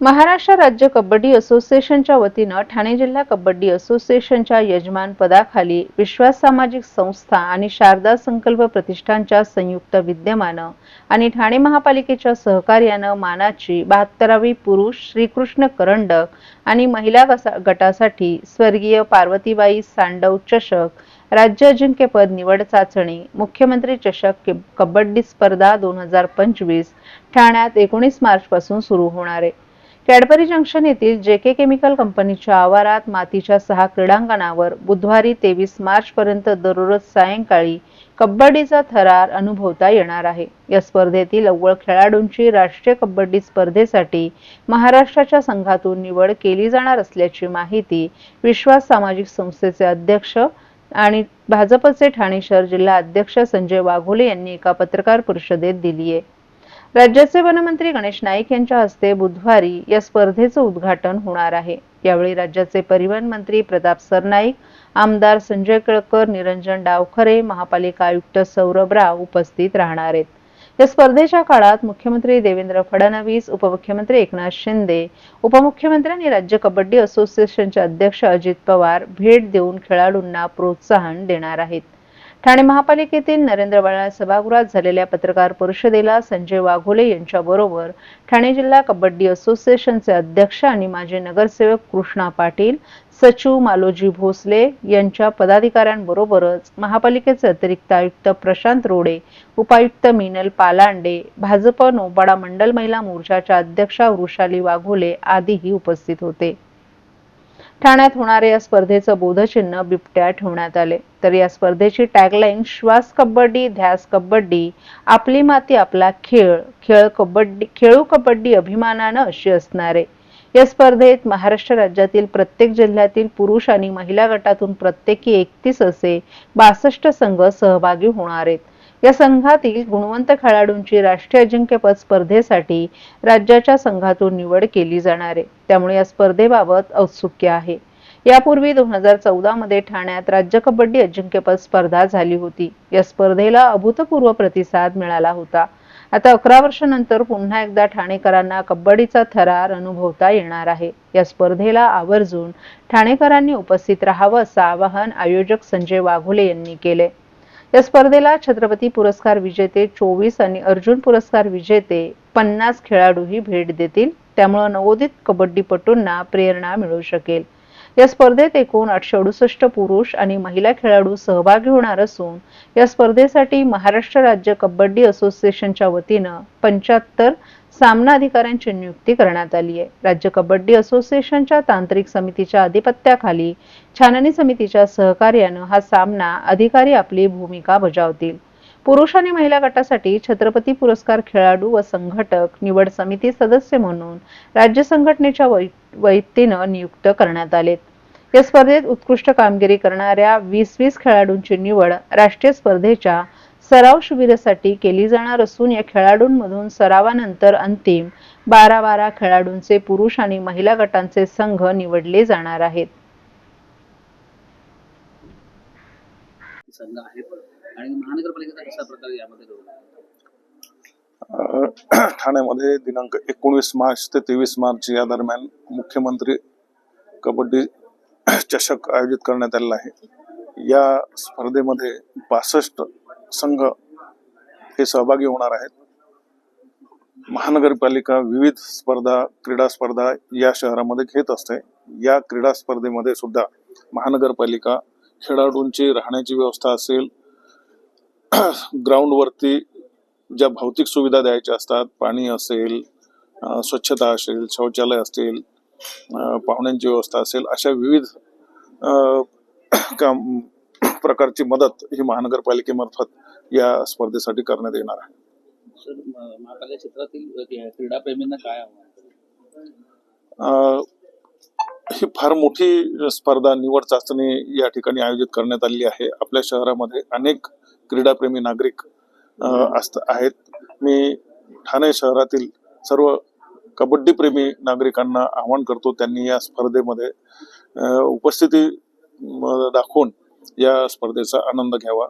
महाराष्ट्र राज्य कबड्डी असोसिएशनच्या वतीनं ठाणे जिल्हा कबड्डी असोसिएशनच्या यजमान पदाखाली विश्वास सामाजिक संस्था आणि शारदा संकल्प प्रतिष्ठानच्या संयुक्त विद्यमानं आणि ठाणे महापालिकेच्या सहकार्यानं मानाची बहात्तरावी पुरुष श्रीकृष्ण करंडक आणि महिला गसा- गटासाठी स्वर्गीय पार्वतीबाई सांडव चषक राज्य अजिंक्यपद निवड चाचणी मुख्यमंत्री चषक कबड्डी स्पर्धा दोन हजार पंचवीस ठाण्यात एकोणीस मार्चपासून सुरू होणार आहे. कॅडबरी जंक्शन येथील जे के केमिकल कंपनीच्या आवारात मातीच्या सहा क्रीडांगणावर बुधवारी तेवीस मार्च पर्यंत दररोज सायंकाळी कबड्डीचा थरार अनुभवता येणार आहे. या स्पर्धेतील अव्वल खेळाडूंची राष्ट्रीय कबड्डी स्पर्धेसाठी महाराष्ट्राच्या संघातून निवड केली जाणार असल्याची माहिती विश्वास सामाजिक संस्थेचे अध्यक्ष आणि भाजपचे ठाणे शहर जिल्हा अध्यक्ष संजय वाघोले यांनी एका पत्रकार परिषदेत दिली आहे राज्याचे वनमंत्री गणेश नाईक यांच्या हस्ते बुधवारी या स्पर्धेचं उद्घाटन होणार आहे. यावेळी राज्याचे परिवहन मंत्री प्रताप सरनाईक आमदार संजय केळकर निरंजन डावखरे महापालिका आयुक्त सौरभ राव उपस्थित राहणार आहेत. या स्पर्धेच्या काळात मुख्यमंत्री देवेंद्र फडणवीस उपमुख्यमंत्री एकनाथ शिंदे उपमुख्यमंत्री आणि राज्य कबड्डी असोसिएशनचे अध्यक्ष अजित पवार भेट देऊन खेळाडूंना प्रोत्साहन देणार आहेत. ठाणे महापालिकेतील नरेंद्र बाळा सभागृहात झालेल्या पत्रकार परिषदेला संजय वाघोले यांच्याबरोबर ठाणे जिल्हा कबड्डी असोसिएशनचे अध्यक्ष आणि माजी नगरसेवक कृष्णा पाटील सचिव मालोजी भोसले यांच्या पदाधिकाऱ्यांबरोबरच महापालिकेचे अतिरिक्त आयुक्त प्रशांत रोडे उपायुक्त मिनल पालांडे भाजप नौपाडा मंडल महिला मोर्चाच्या अध्यक्षा वृषाली वाघोले आदीही उपस्थित होते. ठाण्यात होणाऱ्या या स्पर्धेचं बोधचिन्ह बिबट्या ठेवण्यात आले. तर या स्पर्धेची टॅगलाईन श्वास कबड्डी ध्यास कबड्डी आपली माती आपला खेळ खेळ कबड्डी खेळू कबड्डी अभिमानानं अशी असणार. आहे या स्पर्धेत महाराष्ट्र राज्यातील प्रत्येक जिल्ह्यातील पुरुष आणि महिला गटातून प्रत्येकी एकतीस असे बासष्ट संघ सहभागी होणार आहेत. या संघातील गुणवंत खेळाडूंची राष्ट्रीय अजिंक्यपद स्पर्धेसाठी राज्याच्या संघातून निवड केली जाणार आहे. त्यामुळे या स्पर्धेबाबत औत्सुक्य आहे. यापूर्वी दोन हजार चौदा मध्ये ठाण्यात राज्य कबड्डी अजिंक्यपद स्पर्धा झाली होती. या स्पर्धेला अभूतपूर्व प्रतिसाद मिळाला होता. आता अकरा वर्षानंतर पुन्हा एकदा ठाणेकरांना कबड्डीचा थरार अनुभवता येणार आहे. या स्पर्धेला आवर्जून ठाणेकरांनी उपस्थित राहावं असं आवाहन आयोजक संजय वाघोले यांनी केले या स्पर्धेला छत्रपती पुरस्कार विजेते चोवीस आणि अर्जुन पुरस्कार विजेते पन्नास खेळाडूही भेट देतील. त्यामुळे नवोदित कबड्डीपटूंना प्रेरणा मिळू शकेल. या स्पर्धेत एकूण आठशे अडुसष्ट पुरुष आणि महिला खेळाडू सहभागी होणार असून या स्पर्धेसाठी महाराष्ट्र राज्य कबड्डी असोसिएशनच्या वतीनं पंच्याहत्तर सामना अधिकाऱ्यांची नियुक्ती करण्यात आली आहे. राज्य कबड्डी असोसिएशनच्या तांत्रिक समितीच्या अधिपत्याखाली छाननी समितीच्या सहकार्यानं हा सामना अधिकारी आपली भूमिका बजावतील. पुरुष आणि महिला गटासाठी छत्रपती पुरस्कार खेळाडू व संघटक निवड समिती सदस्य म्हणून राज्य संघटनेच्या वैतीनं नियुक्त करण्यात आलेत. या स्पर्धेत उत्कृष्ट कामगिरी करणाऱ्या वीस वीस खेळाडूंची निवड राष्ट्रीय स्पर्धेच्या सराव शिबिरासाठी केली जाणार असून या खेळाडूंमधून सरावानंतर अंतिम बारा बारा खेळाडूंचे पुरुष आणि महिला गटांचे संघ निवडले जाणार आहेत. आणि महानगरपालिकेचा कशा प्रकारे यामध्ये ठाण्यामध्ये दिनांक एकोणवीस मार्च ते तेवीस मार्च या दरम्यान मुख्यमंत्री कबड्डी चषक आयोजित करण्यात आलेला आहे. या स्पर्धेमध्ये पासष्ट संघ हे सहभागी होणार आहेत. महानगरपालिका विविध स्पर्धा क्रीडा स्पर्धा या शहरामध्ये घेत असते. या क्रीडा स्पर्धेमध्ये सुद्धा महानगरपालिका खेळाडूंची राहण्याची व्यवस्था असेल. ग्राउंडवरती ज्या भौतिक सुविधा द्यायच्या असतात पाणी असेल स्वच्छता असेल शौचालय असतील पाहुण्यांची व्यवस्था असेल अशा विविध काम प्रकारची मदत ही महानगरपालिकेमार्फत या स्पर्धेसाठी करण्यात येणार आहे. क्षेत्रातील काय ही फार मोठी स्पर्धा निवड चाचणी या ठिकाणी आयोजित करण्यात आलेली आहे. आपल्या शहरामध्ये अनेक क्रीडाप्रेमी नागरिक असत आहेत. मी ठाणे शहरातील सर्व कबड्डीप्रेमी नागरिकांना आवाहन करतो त्यांनी या स्पर्धेमध्ये उपस्थिती दाखवून या स्पर्धेचा आनंद घ्यावा.